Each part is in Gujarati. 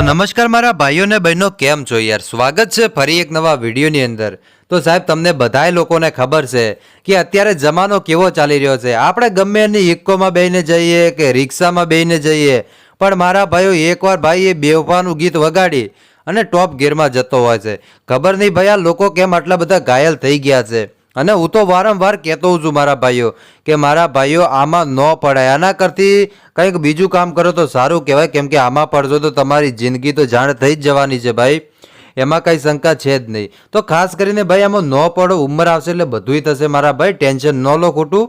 નમસ્કાર મારા ભાઈઓ ને બહેનો, કેમ છો યાર? સ્વાગત છે ફરી એક નવા વિડીયોની અંદર. તો સાહેબ, તમને બધાય લોકોને ખબર છે કે અત્યારે જમાનો કેવો ચાલી રહ્યો છે. આપણે ગમે એની ઇકોમાં બેહીને જઈએ કે રિક્ષામાં બેહીને જઈએ, પણ મારા ભાઈઓ એકવાર ભાઈ એ બેવફાનું ગીત વગાડી અને ટોપ ગેરમાં જતો હોય છે. ખબર નહીં ભાઈ આ લોકો કેમ આટલા બધા ઘાયલ થઈ ગયા છે. અને હું તો વારંવાર કહેતો છું મારા ભાઈઓ કે મારા ભાઈઓ આમાં ન પડાય. આના કરતી કંઈક બીજું કામ કરો તો સારું કહેવાય. કેમ કે આમાં પડશો તો તમારી જિંદગી તો જાણ થઈ જ જવાની છે ભાઈ. એમાં કંઈ શંકા છે જ નહીં. તો ખાસ કરીને ભાઈ આમાં ન પડો, ઉંમર આવશે એટલે બધુંય થશે મારા ભાઈ. ટેન્શન ન લો ખોટું.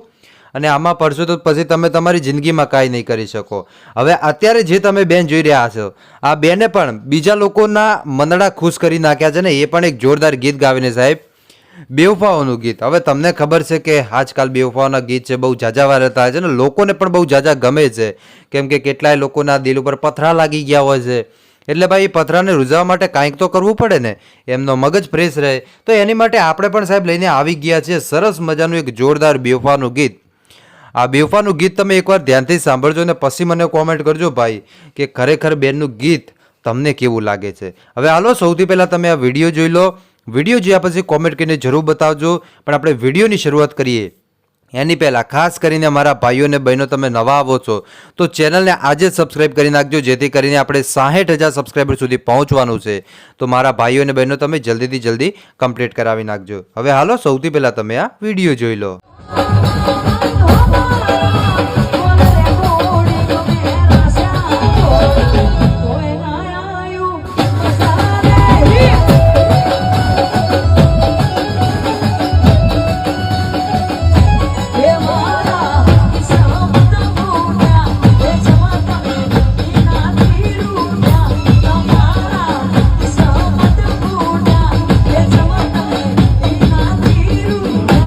અને આમાં પડશો તો પછી તમે તમારી જિંદગીમાં કાંઈ નહીં કરી શકો. હવે અત્યારે જે તમે બેન જોઈ રહ્યા છો, આ બેને પણ બીજા લોકોના મંદડા ખુશ કરી નાખ્યા છે ને, એ પણ એક જોરદાર ગીત ગાવીને સાહેબ. બેવફાઓનું ગીત. હવે તમને ખબર છે કે આજકાલ બેવફાઓના ગીત છે, બહુ ઝાઝા વાયરલ થાય છે ને લોકોને પણ બહુ જાજા ગમે છે. કેમ કે કેટલાય લોકોના દિલ ઉપર પથરા લાગી ગયા હોય છે. એટલે ભાઈ પથરાને રૂઝાવવા માટે કાંઈક તો કરવું પડે ને. એમનો મગજ ફ્રેશ રહે. તો એની માટે આપણે પણ સાહેબ લઈને આવી ગયા છીએ સરસ મજાનું એક જોરદાર બેવફાનું ગીત. આ બેવફાનું ગીત તમે એકવાર ધ્યાનથી સાંભળજો અને પછી મને કોમેન્ટ કરજો ભાઈ, કે ખરેખર બેનનું ગીત તમને કેવું લાગે છે. હવે હાલો, સૌથી પહેલાં તમે આ વીડિયો જોઈ લો. વીડિયો જોયા પછી કોમેન્ટ કરીને જરૂર બતાવજો. પણ આપણે વિડીયોની શરૂઆત કરીએ. એની પહેલાં ખાસ કરીને મારા ભાઈઓ અને બહેનો તમે નવા આવો છો, તો ચેનલને આજે સબસ્ક્રાઇબ કરી નાખજો, જેથી કરીને આપણે સાહીઠ હજાર સબસ્ક્રાઈબર સુધી પહોંચવાનું છે. તો મારા ભાઈઓ અને બહેનો તમે જલ્દીથી જલ્દી કમ્પ્લીટ કરાવી નાખજો. હવે હાલો, સૌથી પહેલાં તમે આ વીડિયો જોઈ લો.